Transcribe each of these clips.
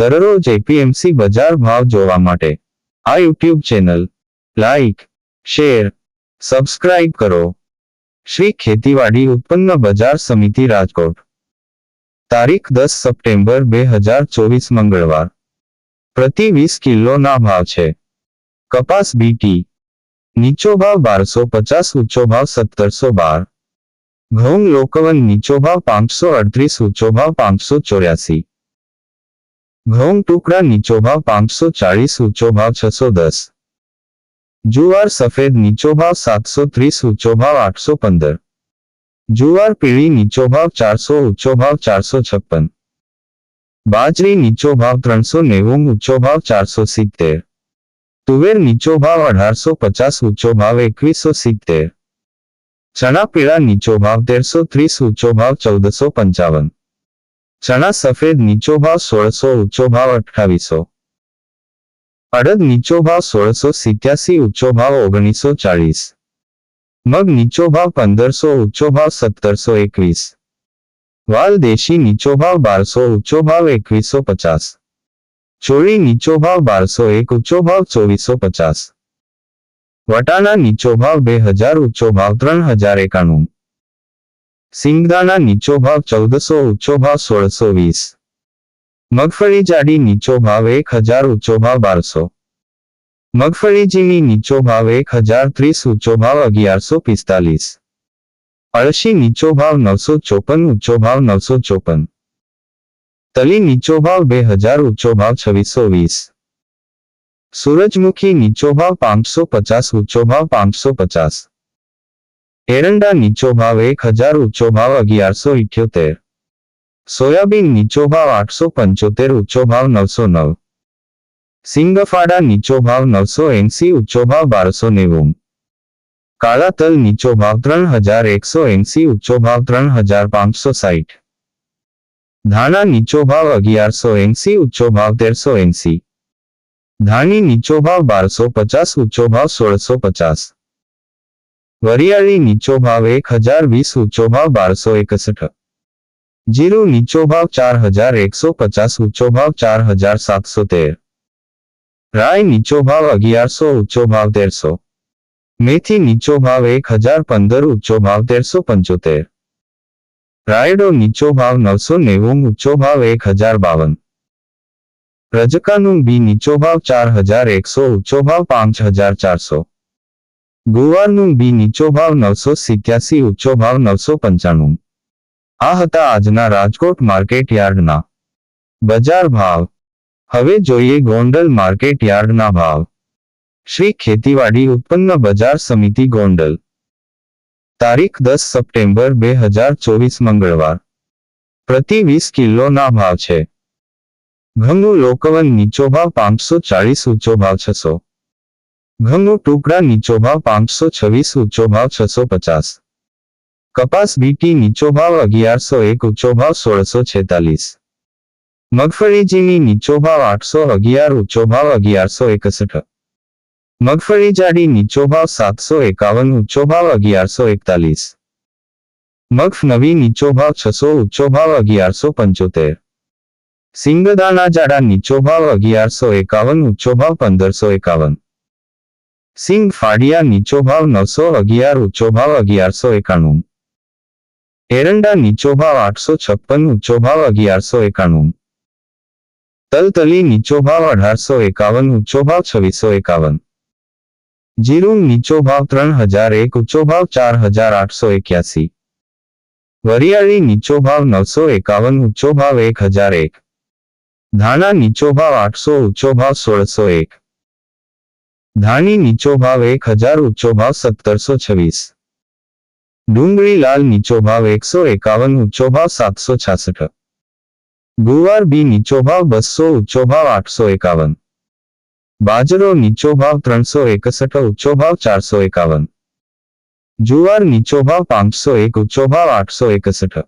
दररोज जेपीएमसी बाजार भाव જોવા માટે આ YouTube channel like share subscribe કરો શ્રી ખેતીવાડી ઉત્પન્ન બજાર સમિતિ રાજકોટ તારીખ 10 સપ્ટેમ્બર 2024 મંગળવાર પ્રતિ 20 કિલોનો ભાવ છે કપાસ બીટી નીચો ભાવ 1250 ઉંચો ભાવ 1712 ઘઉં લોકવન નીચો ભાવ 538 ઉંચો ભાવ 584 घोंग टुकड़ा नीचो भाव पांच सौ चालीस उच्चोभाव छह सौ दस जुआर सफेद नीचोभाव सात सौ तीस भाव आठ सौ पंद्रह जुआर पीढ़ी नीचोभाव चार सौ उच्चोभाव चार सौ छप्पन बाजरी नीचो भाव त्रन सौ नेवंग भाव चार सौ सीतेर तुवेर नीचो भाव अठार सौ पचास भाव एक सौ सीतेर चना पीड़ा नीचो भाव सौ तीस भाव चौदह सौ पंचावन ચણા સફેદ નીચો ભાવ સોળસો ઊંચો ભાવ અઠાવીસો અડદ નીચો ભાવ સોળસો સિત્યાસી ઊંચો ભાવ ઓગણીસો ચાલીસ મગ નીચો ભાવ પંદરસો ઊંચો ભાવ સત્તરસો એકવીસ વાલ દેશી નીચો ભાવ બારસો ઊંચો ભાવ એકવીસો પચાસ ચોળી નીચો ભાવ બારસો એક ઊંચો ભાવ ચોવીસો પચાસ વટાણા નીચો ભાવ બે હજાર ઊંચો ભાવ ત્રણ હજાર એકાણું सिंगदाणा नीचो भाव चौदह सौ उच्चो भाव सोलह सौ वीस मगफली जाड़ी नीचो भाव एक हजार उच्चो भाव बार सौ मगफली जीनी नीचो भाव एक हजार तीस उच्चो भाव अगियार सौ पिस्तालीस अड़सी नीचो भाव नौ सौ चौपन उच्चो भाव नौ सौ चौपन तली नीचो भाव बे हजार उच्चो भाव छवीसो वीस सूरजमुखी नीचो भाव पांच सौ पचास उच्चो भाव पांच सौ पचास एरंडा नीचो भाव एक हजार उच्चो भाव अगियार सो इकोतेर सोयाबीन नीचो भाव आठ सौ पंचोतेर उच्चो भाव नौ सौ नव सिंगफाड़ा नीचो भाव नौ सौ एंसी उच्चो भाव बार सौ नेव काला तल नीचो भाव त्र हजार एक सौ एंसी उच्चो भाव त्र हजार पांच सौ साठ धाना नीचो भाव अगियार सौ एंसी उच्चो भाव तेर सौ एंसी धानी नीचो भाव बार सौ पचास उच्चो भाव सोलह सौ पचास वरियाड़ी नीचो भाव एक हजार वीस उच्चो भाव बार सौ एकसठ जीरो नीचो भाव चार हजार एक सौ पचास उच्चो भाव चार हजार सात सौ तेर राय नीचो भाव अगियार सौ उच्चो भाव तेरसो मेथी नीचो भाव एक हजार पंदर उच्चो भाव तेरसो पंचोतेर रायडो नीचो भाव नौ सौ नेव उच्चो भाव एक हजार बावन रजकानू बी नीचो भाव चार हजार एक सौ उच्चो भाव पांच हजार चार सौ ગોવાનું બી નીચો ભાવ નવસો સિત્યાસી ઊંચો ભાવ નવસો પંચાણું આ હતા આજના રાજકોટ માર્કેટ યાર્ડના બજાર ભાવ હવે જોઈએ ગોંડલ માર્કેટ યાર્ડના ભાવ શ્રી ખેતીવાડી ઉત્પન્ન બજાર સમિતિ ગોંડલ તારીખ દસ સપ્ટેમ્બર બે હજાર ચોવીસ મંગળવાર પ્રતિ વીસ કિલોના ભાવ છે ઘઉંનો લોકવન નીચો ભાવ પાંચસો ચાળીસ ઊંચો ભાવ છસો घनु टुकड़ा नीचो भाव पांच सौ छवीस उच्चो भाव छ सौ पचास कपास बीटी नीचो भाव अगियार सौ एक उच्चो भाव सोलह सौ छेतालीस मगफली जीनी नीचो भाव आठ सौ अगियार उच्चो भाव अगियार सौ एकसठ मगफली जाड़ी नीचो भाव सात सौ एकावन उच्चो भाव अगियार सौ एकतालीस मगफ नवी नीचो भाव छ सौ उच्चो भाव अगियार सौ पंचोतेर सिंगदाना जाड़ा नीचो भाव अगियार सौ एकावन उच्चो भाव पंदर सौ एकावन સિંગ ફાડિયા નીચો ભાવ નવસો અગિયાર ઊંચો ભાવ અગિયારસો એકાણું એરંડા નીચો ભાવ આઠસો છપ્પન ઊંચો ભાવ અગિયારસો એકાણું તલતલી નીચો ભાવ અઢારસો એકાવન ઊંચો ભાવ છવ્વીસો એકાવન જીરું નીચો ભાવ ત્રણ હજાર એક ઊંચો ભાવ ચાર હજાર આઠસો એક્યાસી વરિયાળી નીચો ભાવ નવસો એકાવન ઊંચો ભાવ એક હજાર એક ધાણા નીચો ભાવ આઠસો ઊંચો ભાવ સોળસો એક धानी नीचो भाव एक हजार उच्चो भाव सत्तर सौ छवीस डूंगी लाल नीचो भाव एक सौ एकावन उच्चो भाव सात सौ छसठ गुवार बी नीचो भाव बसो उच्चो भाव आठ सौ एकावन बाजरो नीचो भाव त्रो एकसठ उच्चो भाव चार सौ एकावन जुवार नीचो भाव पांच सौ एक उच्चो भाव आठ सौ एकसठ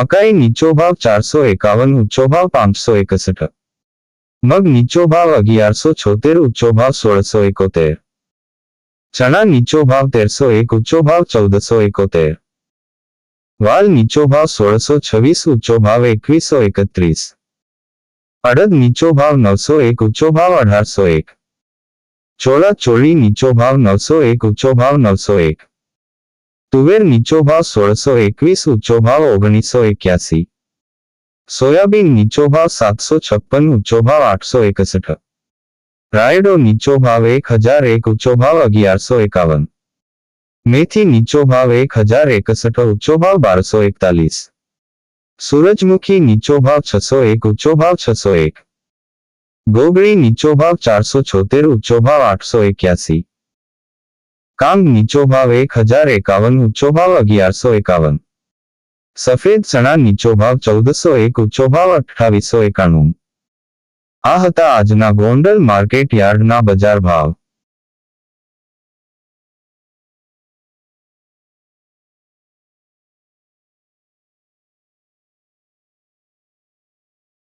मकाई नीचो भाव चार सौ एकावन उच्चो भाव पांच सौ एकसठ મગ નીચો ભાવ અગિયારસો છોતેર ઊંચો ભાવ સોળસો એકોતેર ચણા નીચો ભાવ તેરસો એક ઊંચો ભાવ ચૌદસો એકોતેર વાલ નીચો ભાવ સોળસો છવ્વીસ ઊંચો ભાવ એકવીસો એકત્રીસ અડદ નીચો ભાવ નવસો એક ઊંચો ભાવ અઢારસો એક ચોળા ચોળી નીચો ભાવ નવસો એક ઊંચો ભાવ નવસો એક તુવેર નીચો ભાવ સોળસો એકવીસ ઊંચો ભાવ ઓગણીસો એક્યાસી સોયાબીન નીચો ભાવ સાતસો છપ્પન ઊંચો ભાવ આઠસો એકસઠ રાયડો નીચો ભાવ એક હજાર એક ઊંચો ભાવ અગિયારસો એકાવન મેથી નીચો ભાવ એક હજાર એકસઠ ઊંચો ભાવ બારસો એકતાલીસ સૂરજમુખી નીચો ભાવ છસો એક ઊંચો ભાવ છસો એક ગોગળી નીચો ભાવ ચારસો છોતેર ઊંચો ભાવ આઠસો એક્યાસી કામ નીચો ભાવ એક હજાર એકાવન ઊંચો ભાવ અગિયારસો એકાવન સફેદ ચણા નીચો ભાવ ચૌદસો એક ઊંચો ભાવ અઠાવીસો એકાણું આ હતા આજના ગોંડલ માર્કેટ યાર્ડના બજાર ભાવ